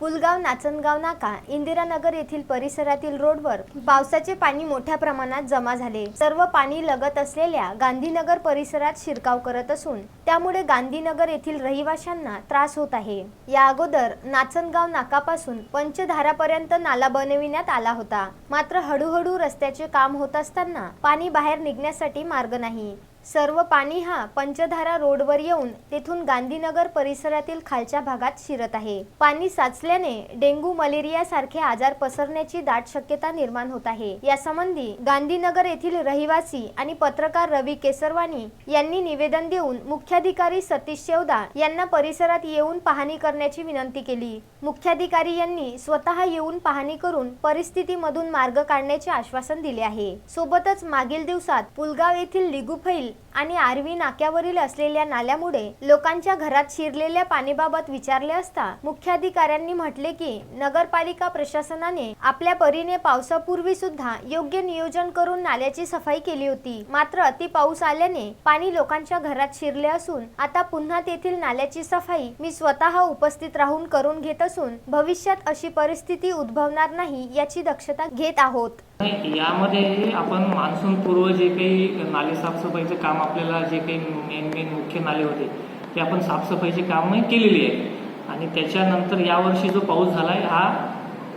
पुलगाव नाचनगाव नाका इंदिरानगर येथील परिसरातील रोडवर पावसाचे पाणी मोठ्या प्रमाणात जमा झाले. सर्व पाणी लगत असलेल्या गांधीनगर परिसरात शिरकाव करत असून त्यामुळे गांधीनगर येथील रहिवाशांना त्रास होत आहे. या अगोदर नाचनगाव नाकापासून पंचधारापर्यंत नाला बनविण्यात आला होता. मात्र हळूहळू रस्त्याचे काम होत असताना पाणी बाहेर निघण्यासाठी मार्ग नाही. सर्व पाणी हा पंचधारा रोडवर येऊन तेथून गांधीनगर परिसरातील खालच्या भागात शिरत आहे. पाणी साचल्याने डेंग्यू मलेरिया सारखे आजार पसरण्याची दाट शक्यता निर्माण होत आहे. यासंबंधी गांधीनगर येथील रहिवासी आणि पत्रकार रवी केसरवानी यांनी निवेदन देऊन मुख्याधिकारी सतीश शेवदा यांना परिसरात येऊन पाहणी करण्याची विनंती केली. मुख्याधिकारी यांनी स्वतः येऊन पाहणी करून परिस्थितीमधून मार्ग काढण्याचे आश्वासन दिले आहे. सोबतच मागील दिवसात पुलगाव येथील लिगुफैल aí आणि आरवी नाक्यावरील असलेल्या नाल्यामुळे लोकांच्या घरात शिरलेल्या पाणीबाबत विचारले असता मुख्याधिकाऱ्यांनी म्हटले की नगरपालिका प्रशासनाने आपल्या परीने पावसापूर्वी सुद्धा योग्य नियोजन करून नाल्याची सफाई केली होती. मात्र अति पाऊस आल्याने पाणी लोकांच्या घरात शिरले असून आता पुन्हा तेथील नाल्याची सफाई मी स्वतः उपस्थित राहून करून घेत असून भविष्यात अशी परिस्थिती उद्भवणार नाही याची दक्षता घेत आहोत. यामध्ये आपण मान्सून पूर्व जे काही नाले साफसफाईचं काम आपल्याला जे काही मेन मेन मुख्य नाले होते ते आपण साफसफाईची कामं केलेली आहे. आणि त्याच्यानंतर यावर्षी जो पाऊस झाला आहे हा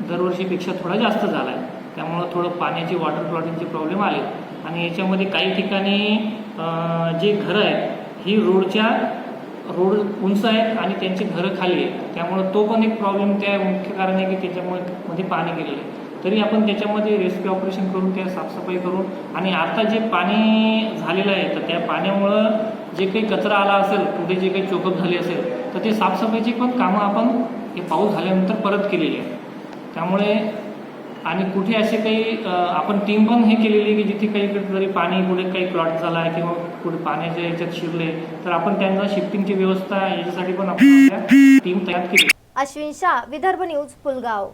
दरवर्षीपेक्षा थोडा जास्त झाला आहे त्यामुळं थोडं पाण्याची वॉटर क्लॉटिंगचे प्रॉब्लेम आले. आणि याच्यामध्ये काही ठिकाणी जे घरं आहेत ही रोडच्या रोड उंच आहेत आणि त्यांची घरं खाली आहेत. त्यामुळं तो पण एक प्रॉब्लेम त्या मुख्य कारण आहे की त्याच्यामुळे मध्ये पाणी गेलेलं आहे. तरी आपण त्याच्यामध्ये रेस्क्यू ऑपरेशन करून त्या साफसफाई करून आणि आता जे पाणी झालेलं आहे तर त्या पाण्यामुळं जे काही कचरा आला असेल कुठे जे काही चोकअप झाले असेल तर ते साफसफाईची पण कामं आपण हे पाऊस झाल्यानंतर परत केलेली आहे त्यामुळे आणि कुठे असे काही आपण टीम पण हे केलेली आहे की जिथे काही जरी पाणी कुठे काही प्लॉट झाला आहे किंवा कुठे पाण्याच्या याच्यात शिरले तर आपण त्यांना शिफ्टिंगची व्यवस्था याच्यासाठी पण आपण टीम तयार केली अश्विन शाह विदर्भ न्यूज पुलगाव.